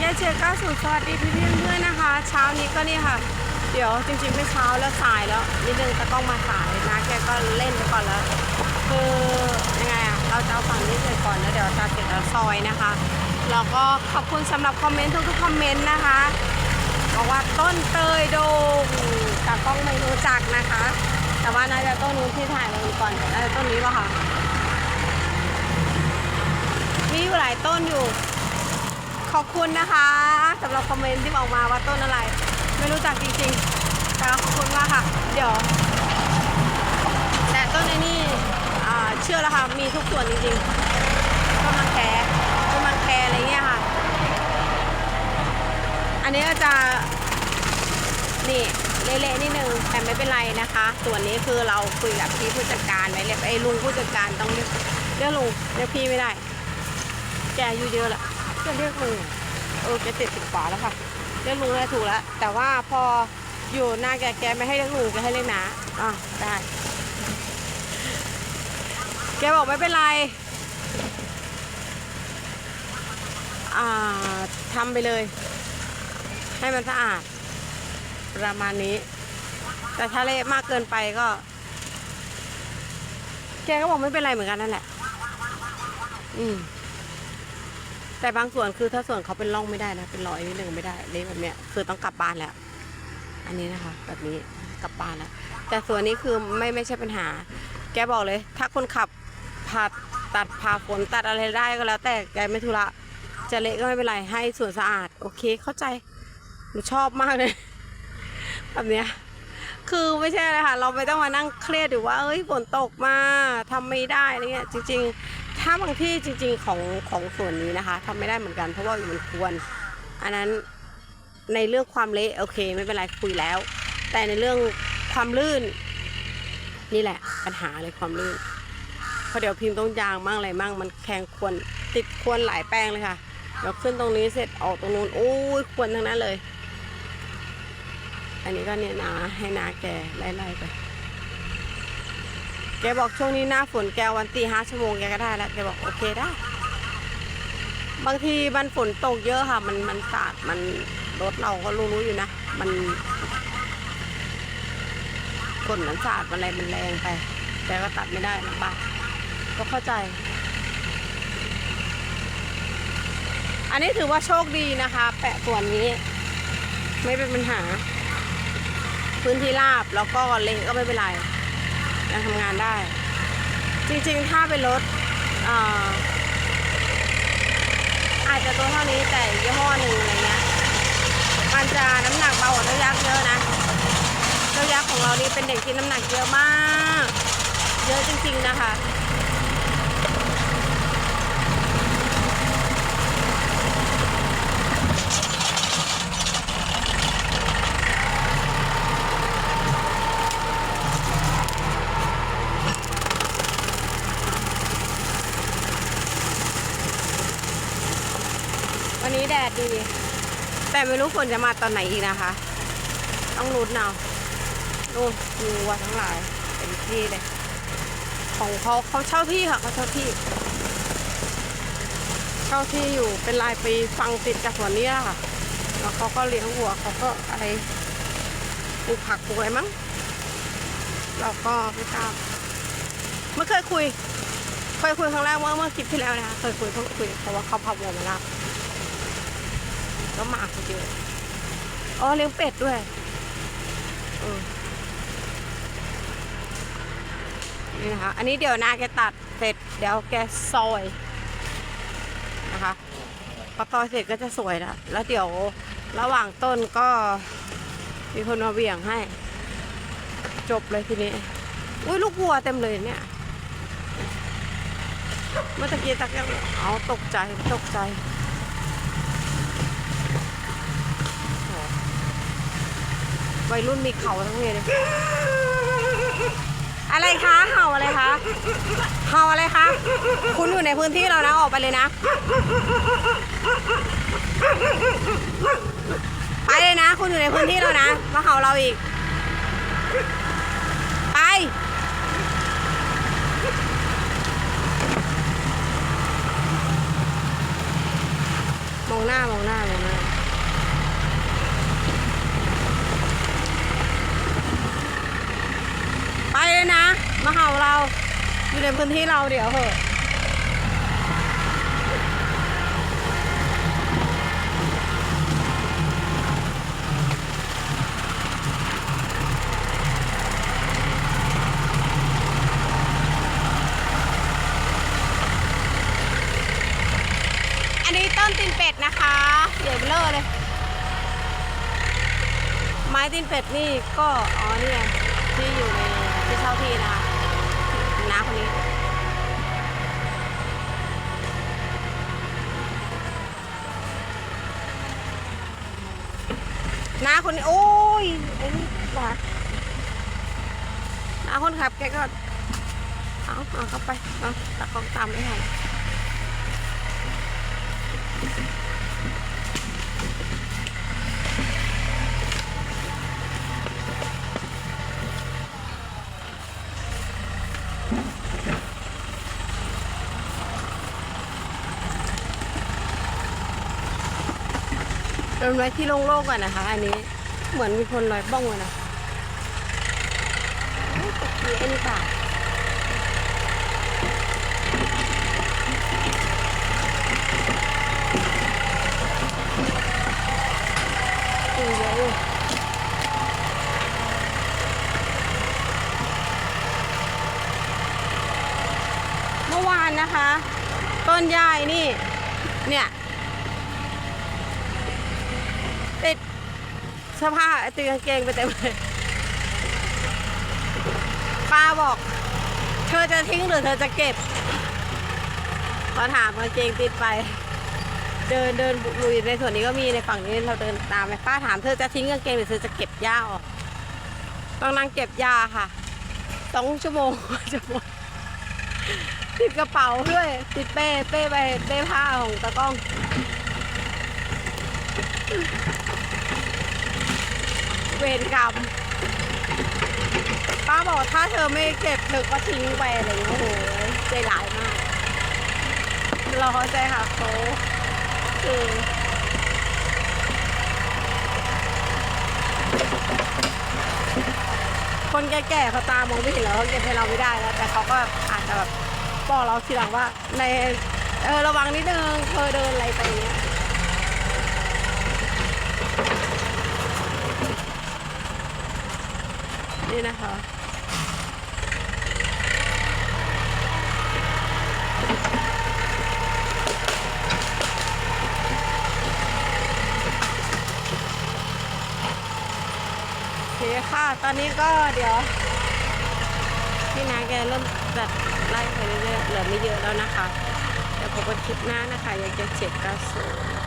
แก้เชียร์ก้าสู่สวัสดีพี่พี่ๆเพื่อนๆนะคะ เช้านี้ก็นี่ค่ะ เดี๋ยวจริงๆไม่เช้าแล้วสายแล้วนิดนึงตะกล้องมาสายนะแกก็เล่นไปก่อนแล้วคือยังไงอะเราจะเอาฝั่งนี้เสร็จก่อนแล้วเดี๋ยวจะเสร็จแล้วซอยนะคะแล้วก็ขอบคุณสำหรับคอมเมนต์ทุกๆคอมเมนต์นะคะบอกว่าต้นเตยโดงตากล้องไม่รู้จักนะคะ แต่ว่าน่าจะต้นนู้นที่ถ่ายลงก่อนน่าจะต้นนี้ป่ะคะมีอยู่หลายต้นอยู่ ขอบคุณนะคะสำหรับคอมเมนต์ที่บอกมาว่าต้นอะไร ไม่รู้จักจริงๆแต่ขอบคุณมากค่ะ เดี๋ยว แต่ต้นไอ้นี่เชื่อแล้วค่ะ มีทุกส่วนจริงๆต้นมันแคต้นมันแคอะไรเงี้ยค่ะ อันนี้ก็จะ นี่เละๆนิดนึงแต่ไม่เป็นไรนะคะ ส่วนนี้คือเราคุยกับพี่ผู้จัดการไว้เรียกไอ้ลุงผู้จัดการต้องเรียกเรียกลุงเรียกพี่ไม่ได้ แกอายู่เยอะละ จะเรียกลุงเออแกเจ็ดสิบกว่าแล้วค่ะเรียกลุงได้ถูกแล้วแต่ว่าพออยู่หน้าแกแกไม่ให้เรียกลุงแกให้เรียกน้าอะได้แกบอกไม่เป็นไรอ่าทำไปเลย ให้มันสะอาด ประมาณนี้ แต่ถ้าเละมากเกินไปก็ แกก็บอกไม่เป็นไรเหมือนกันนั่นแหละ อืม แต่บางส่วนคือถ้าส่วนเขาเป็นร่องไม่ได้นะ เป็นรอยนิดนึงไม่ได้เละแบบเนี้ยคือต้องกลับบ้านแล้ว อันนี้นะคะ แบบนี้กลับบ้านแล้ว แต่ส่วนนี้คือไม่ไม่ใช่ปัญหา แกบอกเลย ถ้าคนขับผ่าตัดผ่าฝนตัดอะไรได้ก็แล้ว แต่แกไม่ธุระจะเละก็ไม่เป็นไรให้ส่วนสะอาด โอเคเข้าใจหนูชอบมากเลย แบบเนี้ยคือไม่ใช่เลยค่ะ เราไม่ต้องมานั่งเครียดหรือว่าเอ้ยฝนตกมาทำไม่ได้อะไรเงี้ยจริง ๆ ถ้าบางที่จริงๆของของส่วนนี้นะคะทำไม่ได้เหมือนกันเพราะว่ามันควร อันนั้นในเรื่องความเละโอเค ไม่เป็นไรคุยแล้ว แต่ในเรื่องความลื่น นี่แหละปัญหาเลยความลื่นเพราะเดี๋ยวพิมพ์ต้องยางมั่งอะไรมั่งมันแข่งควรติดควรหลายแป้งเลยค่ะเดี๋ยวขึ้นตรงนี้เสร็จออกตรงนู้นโอ้ยควรทั้งนั้นเลย อันนี้ก็เนี่ยนาให้นาแกไล่ๆไป แกบอกช่วงนี้หน้าฝนแกวันตีห้าชั่วโมงแกก็ได้แล้วแกบอกโอเคได้ บางทีมันฝนตกเยอะค่ะ มันมันสาดมันรถเราก็รู้ๆอยู่นะ มันฝนมันสาดมันอะไรมันแรงไป แต่ก็ตัดไม่ได้ลำบากก็เข้าใจ อันนี้ถือว่าโชคดีนะคะ แปะส่วนนี้ ไม่เป็นปัญหา พื้นที่ราบแล้วก็เละก็ไม่เป็นไร ยังทำงานได้ จริงๆ ถ้าเป็นรถอาอาจจะตัวเท่านี้แต่ยี่ห้อหนึ่งอะไรเงี้ยมันจะน้ำหนักเบากว่าเจ้ายักษ์เยอะนะเจ้ายักษ์ของเรานี่เป็นเด็กที่น้ำหนักเยอะมาก เยอะจริงๆนะคะ ดี แต่ไม่รู้ฝนจะมาตอนไหนอีกนะคะ ต้องรุ้นเอานู่นมีวัวทั้งหลายเป็นที่เลย ของเขาเขาเช่าที่ค่ะเขาเช่าที่ เช่าที่อยู่เป็นรายปีฟังติดจากสวนนี้อะค่ะแล้วเขาก็เลี้ยงวัวเขาก็อะไรปลูกผักปลูกอะไรมั้งเราก็ไม่ทราบไม่เคยคุย เคยคุยครั้งแรกเมื่อเมื่อคลิปที่แล้วนะคะเคยคุยเพิ่งคุยเพราะว่าเขาพาวัวมาแล้ วก็มาคนเดียวอ๋อเลี้ยงเป็ดด้วยเออนี่นะคะ อันนี้เดี๋ยวนาแกตัดเสร็จเดี๋ยวแกซอยนะคะพอซอยเสร็จก็จะสวยแล้วแล้วเดี๋ยวระหว่างต้นก็มีคนมาเบี่ยงให้ จบเลยทีนี้ อุ้ยลูกวัวเต็มเลยเนี่ย เมื่อตะกี้ตักยังเอาตกใจตกใจ วัยรุ่นมีเข่าทั้งเลยอะไรคะเห่าอะไรคะเห่าอะไรคะ คุณอยู่ในพื้นที่เรานะออกไปเลยนะ ไปเลยนะ คุณอยู่ในพื้นที่เรานะ มาเห่าเราอีก ไปมองหน้ามองหน้ามองหน้า ไปเลยนะ มาเห่าเราอยู่ในพื้นที่เราเดี๋ยวเหอะอันนี้ต้นตีนเป็ดนะคะใหญ่เบลอเลย ไม้ตีนเป็ดนี่ก็ อ๋อเนี่ยที่อยู่ในที่เช่าที่นะคะน้าคนนี้ น้าคนนี้โอ้ยไอ้นี่ว่ะน้าคนขับแกก็เอาเอาเข้าไปเอาตะกล้องตามไม่ทัน นไว้ที่โล่งๆก่อนนะคะ อันนี้เหมือนมีคนลอยบ้องเลยนะเฮ้ยตกี้ไอ้นี่เปล่าเออเยอะอยู่เมื่อวานนะคะ ต้นยายนี่ เนี่ย ติดเสื้อผ้าติดกางเกงไปเต็มเลยป้าบอก เธอจะทิ้งหรือเธอจะเก็บพอถามกางเกงติดไป เดินเดินลุยในส่วนนี้ก็มีในฝั่งนี้เราเดินตามไปป้าถามเธอจะทิ้งกางเกงหรือเธอจะเก็บหญ้าออกต้องนั่งเก็บหญ้าค่ะสองชั่วโมงจะหมดติดกระเป๋าด้วย ติดเป้เป้ไปเป้ผ้าของตะก้อง เวรกรรมป้าบอกถ้าเธอไม่เก็บเธอก็ทิ้งไปอะไรอย่างเงี้ยโอ้โหใจร้ายมาก เราเข้าใจค่ะเขาคือคนแก่ๆเขาตามองไม่เห็นแล้วเขาเก็บให้เราไม่ได้แล้ว แต่เขาก็อาจจะแบบบอกเราทีหลังว่าในเออระวังนิดนึงเธอเดินอะไรไปเงี้ย นี่นะคะ โอเคค่ะ ตอนนี้ก็เดี๋ยว พี่นาแกเริ่มจัดไล่ไปเรื่อยๆเหลือไม่เยอะแล้วนะคะเดี๋ยวพบกันคลิปหน้านะคะ อยากจะเช็คกระสุน